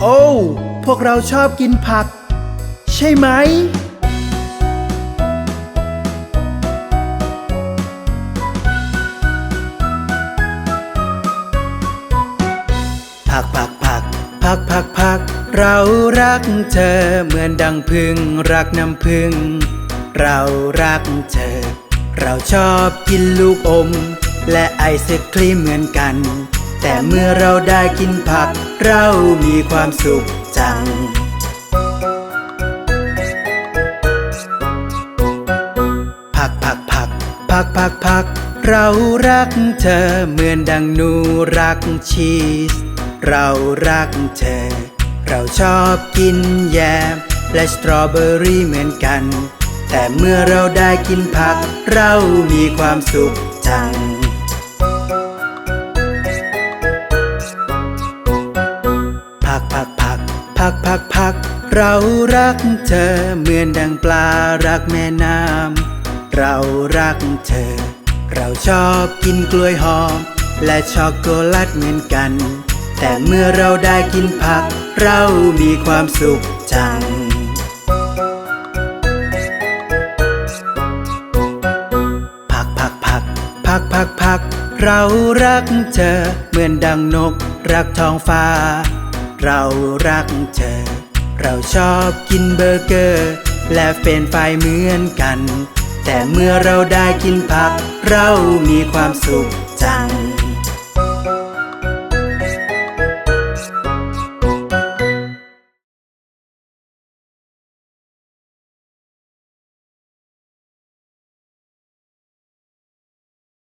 โอ้ พวกเราชอบกินผัก ใช่ไหม ผักผักผักผักผักผัก เรารักเธอเหมือนดังพึ่งรักน้ำพึ่ง เรารักเธอ เราชอบกินลูกอม และไอศครีมเหมือนกัน แต่เมื่อเราได้กินผัก เรามีความสุขจัง ผักผักผักผักผักผัก เรารักเธอเหมือนดังหนูรักชีส เรารักเธอ เราชอบกินแยมและสตรอเบอรี่เหมือนกัน แต่เมื่อเราได้กินผัก เรามีความสุขจัง ผักผักผักผัก เรารักเธอเหมือนดังปลารักแม่น้ำเรารักเธอ เราชอบกินกล้วยหอม และช็อกโกแลตเหมือนกัน แต่เมื่อเราได้กินผัก เรามีความสุขจังผักผักผักผักผักผัก เรารักเธอเหมือนดังนก รักท้องฟ้า เรารักเธอ เราชอบกินเบอร์เกอร์ และเฟรนช์ฟรายเหมือนกัน แต่เมื่อเราได้กินผัก เรามีความสุขจัง